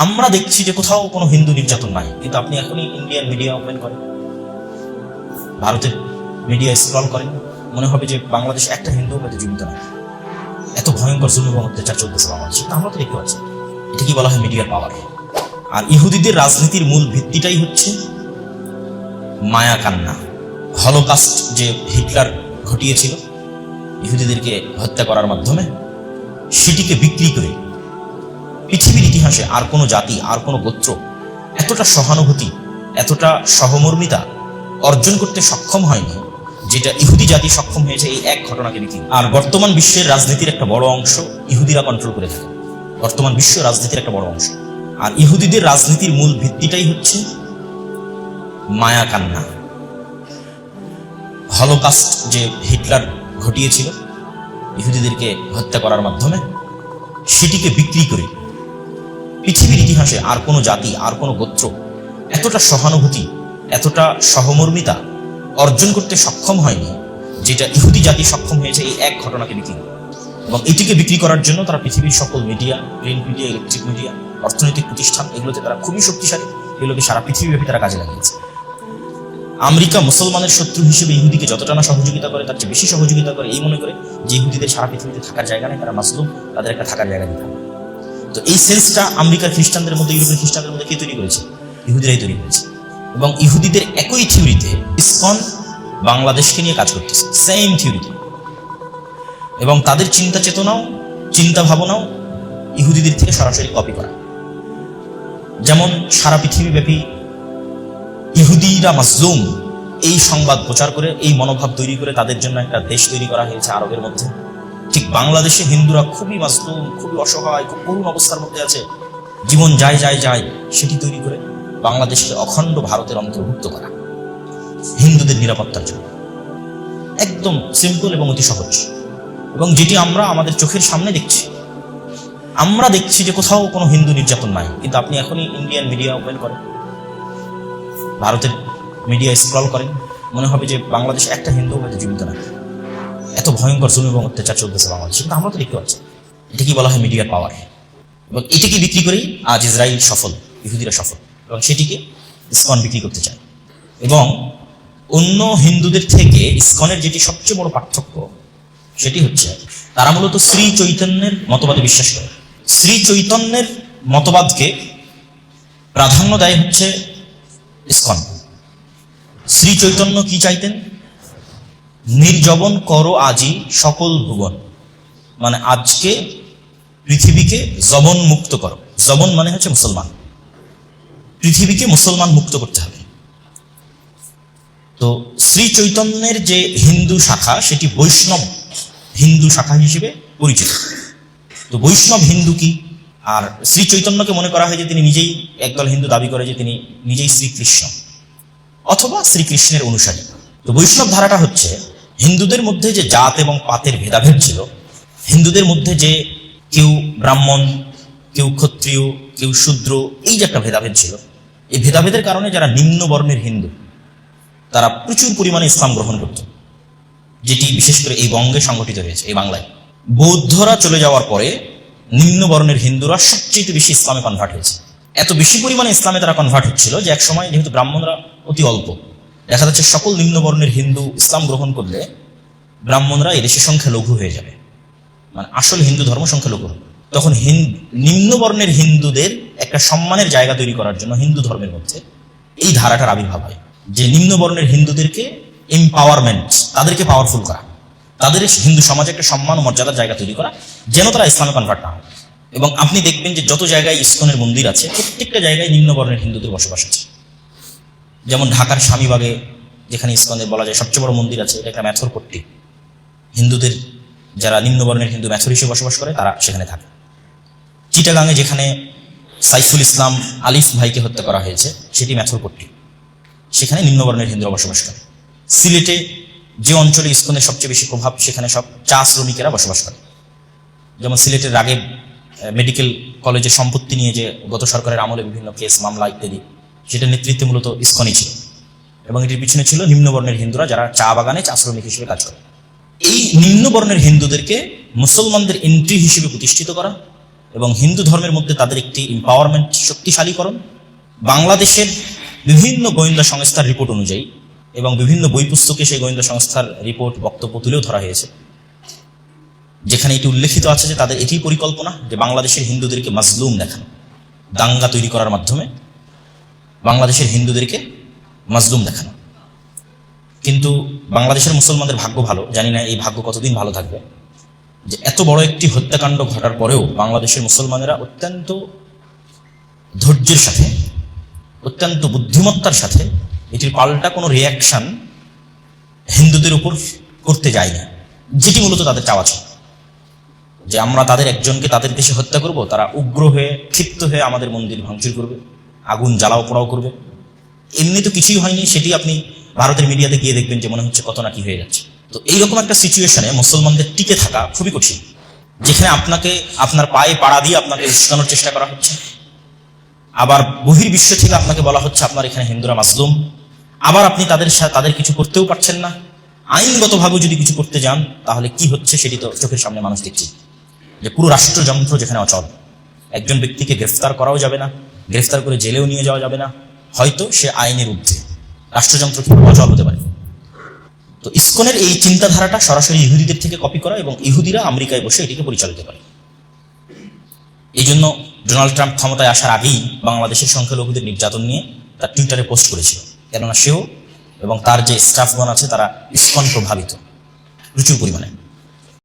আমরা দেখছি যে কোথাও কোনো হিন্দু নির্যাতন নাই। কিন্তু আপনি এখনই ইন্ডিয়ান মিডিয়া ওপেন করেন। ভারতের মিডিয়া স্ক্রল করেন। মনে হবে যে বাংলাদেশ একটা হিন্দু হয়তো জীবিত নাই। এত ভয়ঙ্কর জুলুম অত্যাচার চলতেছে বাংলাদেশে। তা আমরা তো দেখতে পাচ্ছি। এটা কি বলা হয় মিডিয়ার পাওয়ার আর ইহুদিদের রাজনীতির মূল ভিত্তিটাই হচ্ছে মায়া কান্না। হলোকাস্ট যে হিটলার ঘটিয়েছিল, ইহুদিদেরকে হত্যা করার মাধ্যমে সেটিকে বিক্রি করে পৃথিবীর ইতিহাসে আর কোনো জাতি, আর কোনো গোত্র এতটা সহানুভূতি, এতটা সহমর্মিতা অর্জন করতে সক্ষম হয়নি, যেটা ইহুদি জাতি সক্ষম হয়েছে এই এক ঘটনাকে করে। আর বর্তমান বিশ্বের রাজনীতির একটা বড় অংশ ইহুদিরা কন্ট্রোল করে থাকে। বর্তমান বিশ্ব রাজনীতির একটা বড় অংশ। আর ইহুদিদের রাজনীতির মূল ভিত্তিটাই হচ্ছে মায়া কান্না। হলোকাস্ট যে হিটলার ঘটিয়েছিল, ইহুদিদেরকে হত্যা করার মাধ্যমে, সেটিকে বিক্রি করে পৃথিবীর ইতিহাসে আর কোনো জাতি, আর কোনো গোত্র এতটা সহানুভূতি, এতটা সহমর্মিতা অর্জন করতে সক্ষম হয়নি, যেটা ইহুদি জাতি সক্ষম হয়েছে এই এক ঘটনাকে বিক্রি করে। এবং এটিকে বিক্রি করার জন্য তারা পৃথিবীর সকল media print media electric media অর্থনৈতিক প্রতিষ্ঠান এগুলোতে তারা খুবই শক্তিশালী। এগুলোকে সারা পৃথিবীব্যাপী তারা কাজে লাগিয়েছে। আমেরিকা মুসলমানের শত্রু হিসেবে ইহুদিকে যতটা না সহযোগিতা করে, তার চেয়ে বেশি সহযোগিতা করে, এই মনে করে যে ইহুদিদের সারা পৃথিবীতে থাকার জায়গা নেই, তারা মাসলুম, তাদের একটা থাকার জায়গা দিতে তো এই সেন্সটা আমেরিকার খ্রিস্টানদের মধ্যে ইউরোপের খ্রিস্টানদের মধ্যে কে তৈরি করেছে? ইহুদিরাই তৈরি করেছে। এবং ইহুদিদের একই থিওরিতে ইসকন বাংলাদেশকে নিয়ে কাজ করতেছে সেম থিওরিতে এবং তাদের চিন্তা চেতনাও, চিন্তা ভাবনাও ইহুদিদের থেকে সরাসরি কপি করা। যেমন সারা পৃথিবীব্যাপী ইহুদিরা মাজলুম এই সংবাদ প্রচার করে, এই মনোভাব তৈরি করে তাদের জন্য একটা দেশ তৈরি করা হয়েছে আরবের মধ্যে। ঠিক বাংলাদেশে হিন্দুরা খুবই মাজলুম খুবই অসহায়, খুব করুণ অবস্থার মধ্যে আছে। জীবন যায় যায় যায়, সেটি তৈরি করে বাংলাদেশকে অখণ্ড ভারতের অন্তর্ভুক্ত করা। হিন্দুদের নিরাপত্তার জন্য। একদম সিম্পল এবং অতি সহজ। এবং যেটি আমরা আমাদের চোখের সামনে দেখছি। আমরা দেখছি যে কোথাও কোনো হিন্দু নির্যাতন নাই। কিন্তু আপনি এখনই ইন্ডিয়ান মিডিয়া ওপেন করেন। ভারতের মিডিয়া স্ক্রল করেন। মনে হবে যে বাংলাদেশে একটা হিন্দু হয়তো জীবিত না। এত ভয়ঙ্কর জুলুম এবং অত্যাচার চলতেছে বাংলাদেশে, কিন্তু আমরা তো দেখতে পাচ্ছি এটা কি বলা হয় মিডিয়ার পাওয়ার? এবং এটিকে বিক্রি করেই আজ ইসরায়েল সফল, ইহুদিরা সফল, এবং সেটিকে ইসকন বিক্রি করতে চায়। এবং অন্য হিন্দুদের থেকে ইসকনের যেটি সবচেয়ে বড় পার্থক্য, সেটি হচ্ছে তারা মূলত শ্রী চৈতন্যের মতবাদে বিশ্বাস করে। শ্রী চৈতন্যের মতবাদকে প্রাধান্য দেয় হচ্ছে ইসকন। শ্রী চৈতন্য কি চাইতেন? নির্জবন করো আজি সকল ভুবন। মানে আজকে পৃথিবীকে জবন মুক্ত করো। জবন মানে হচ্ছে মুসলমান। পৃথিবীকে মুসলমান মুক্ত করতে হবে। তো শ্রী চৈতন্যের যে হিন্দু শাখা, সেটি বৈষ্ণব হিন্দু শাখা হিসেবে পরিচিত। তো বৈষ্ণব হিন্দু কি? আর শ্রী চৈতন্যকে মনে করা হয় যে তিনি নিজেই একদল হিন্দু দাবি করে যে তিনি নিজেই শ্রীকৃষ্ণ। অথবা শ্রীকৃষ্ণের অনুসারী। তো বৈষ্ণব ধারাটা হচ্ছে হিন্দুদের মধ্যে যে জাত এবং পাতের ভেদাভেদ ছিল, হিন্দুদের মধ্যে যে কেউ ব্রাহ্মণ, কেউ ক্ষত্রিয়, কেউ শূদ্র, এই যে একটা ভেদাভেদ ছিল, এই ভেদাভেদের কারণে যারা নিম্ন বর্ণের হিন্দু, তারা প্রচুর পরিমাণে ইসলাম গ্রহণ করত, যেটি বিশেষ করে এই বঙ্গে সংগঠিত হয়েছে, এই বাংলায়। বৌদ্ধরা চলে যাওয়ার পরে নিম্ন বর্ণের হিন্দুরা সবচেয়ে বেশি ইসলামে কনভার্ট হয়েছে। এত বেশি পরিমাণে ইসলামে তারা কনভার্ট হচ্ছিল যে এক সময় যেহেতু ব্রাহ্মণরা অতি অল্প দেখা যাচ্ছে সকল নিম্ন বর্ণের হিন্দু ইসলাম গ্রহণ করলে ব্রাহ্মণরা এদেশের সংখ্যা লঘু হয়ে যাবে। মানে আসল হিন্দু ধর্ম সংখ্যা লঘু হবে। তখন হিন- নিম্ন বর্ণের হিন্দুদের একটা সম্মানের জায়গা তৈরি করার জন্য হিন্দু ধর্মের মধ্যে এই ধারাটার আবির্ভাব হয়। যে নিম্ন বর্ণের হিন্দুদেরকে এম্পাওয়ারমেন্ট তাদেরকে পাওয়ারফুল করা। তাদের হিন্দু সমাজে একটা সম্মান ও মর্যাদার জায়গা তৈরি করা, যেন তারা ইসলামে কনভার্ট না হয়। এবং আপনি দেখবেন যে যত জায়গায় ইসকনের মন্দির আছে, প্রত্যেকটা জায়গায় নিম্ন বর্ণের হিন্দুদের বসবাস আছে। যেমন ঢাকার স্বামীবাগে, যেখানে ইসকনের বলা যায় সবচেয়ে বড় মন্দির আছে, এটা একটা ম্যাথর পট্টি। হিন্দুদের, যারা নিম্নবর্ণের হিন্দু ম্যাথর হিসেবে বসবাস করে, তারা সেখানে থাকে। চিটাগাঙে যেখানে সাইফুল ইসলাম আলিফ ভাইকে হত্যা করা হয়েছে, সেটি ম্যাথরপট্টি সেখানে নিম্নবর্ণের হিন্দুরা বসবাস করে। সিলেটে যে অঞ্চলে ইস্কনের সবচেয়ে বেশি প্রভাব, সেখানে সব চা শ্রমিকেরা বসবাস করে। যেমন সিলেটের আগে মেডিকেল কলেজের সম্পত্তি নিয়ে যে গত সরকারের আমলে বিভিন্ন কেস, মামলা ইত্যাদি সেটা নেতৃত্বে মূলত ইস্কনই ছিল। এবং এটির পিছনে ছিল নিম্নবর্ণের হিন্দুরা যারা চা বাগানে চা শ্রমিক হিসেবে কাজ করে। এই নিম্নবর্ণের হিন্দুদেরকে মুসলমানদের এন্ট্রি হিসেবে প্রতিষ্ঠিত করা এবং হিন্দু ধর্মের মধ্যে তাদের একটি এম্পাওয়ারমেন্ট শক্তিশালীকরণ, বাংলাদেশের বিভিন্ন গোয়েন্দা সংস্থার রিপোর্ট অনুযায়ী এবং বিভিন্ন বই পুস্তকে সেই গোয়েন্দা সংস্থার রিপোর্ট বক্তব্য তুলেও ধরা হয়েছে। যেখানে এটি উল্লেখিত আছে যে তাদের এটি পরিকল্পনা যে বাংলাদেশের হিন্দুদেরকে মাজলুম দেখানো, দাঙ্গা তৈরি করার মাধ্যমে বাংলাদেশের হিন্দুদেরকে মাজলুম দেখানো। কিন্তু বাংলাদেশের মুসলমানদের ভাগ্য ভালো, জানি না এই ভাগ্য কতদিন ভালো থাকবে। যে এত বড় একটি হত্যাকাণ্ড ঘটার পরেও বাংলাদেশের মুসলমানেরা অত্যন্ত ধৈর্যের সাথে, অত্যন্ত বুদ্ধিমত্তার সাথে এটির পাল্টা কোনো রিয়াকশন হিন্দুদের উপর করতে যায় না যেটি মূলত তাদের চাওয়া ছিল। যে আমরা তাদের একজনকে তাদের দেশে হত্যা করব, তারা উগ্র হয়ে ক্ষিপ্ত হয়ে আমাদের মন্দির ভাঙচুর করবে। আগুন জ্বালাও, পোড়াও করবে। এমনি তো কিছুই হয়নি, সেটি আপনি ভারতের মিডিয়াতে গিয়ে দেখবেন যে মনে হচ্ছে কত না কি হয়ে যাচ্ছে। তো এইরকম একটা সিচুয়েশনে মুসলমানদের টিকে থাকা খুবই কঠিন, যেখানে আপনাকে আপনার পায়ে পাড়া দিয়ে আপনাকে উস্কানোর চেষ্টা করা হচ্ছে। আবার বহির্বিশ্ব থেকে আপনাকে বলা হচ্ছে আপনার এখানে হিন্দুরা মাসলুম। আবার আপনি তাদের তাদের কিছু করতেও পারছেন না। আইনগতভাবে যদি কিছু করতে যান, তাহলে কি হচ্ছে সেটি তো চোখের সামনে মানুষ দেখছে। যে পুরো রাষ্ট্রযন্ত্র যেখানে অচল, একজন ব্যক্তিকে গ্রেফতার করাও যাবে না। গ্রেফতার করে জেলেও নিয়ে যাওয়া যাবে না। হয়তো সে আইনের ঊর্ধ্বে। রাষ্ট্রযন্ত্র কিন্তু অচল হতে পারে? তো ইসকনের এই চিন্তাধারাটা সরাসরি ইহুদিদের থেকে কপি করা এবং ইহুদিরা আমেরিকায় বসে এটিকে পরিচালিত করে। এই জন্য ডোনাল্ড ট্রাম্প ক্ষমতায় আসার আগেই বাংলাদেশের সংখ্যালঘুদের নির্যাতন নিয়ে তার টুইটারে পোস্ট করেছিল। কেননা সেও এবং তার যে স্টাফগণ আছে, তারা ইসকন প্রভাবিত। প্রচুর পরিমাণে।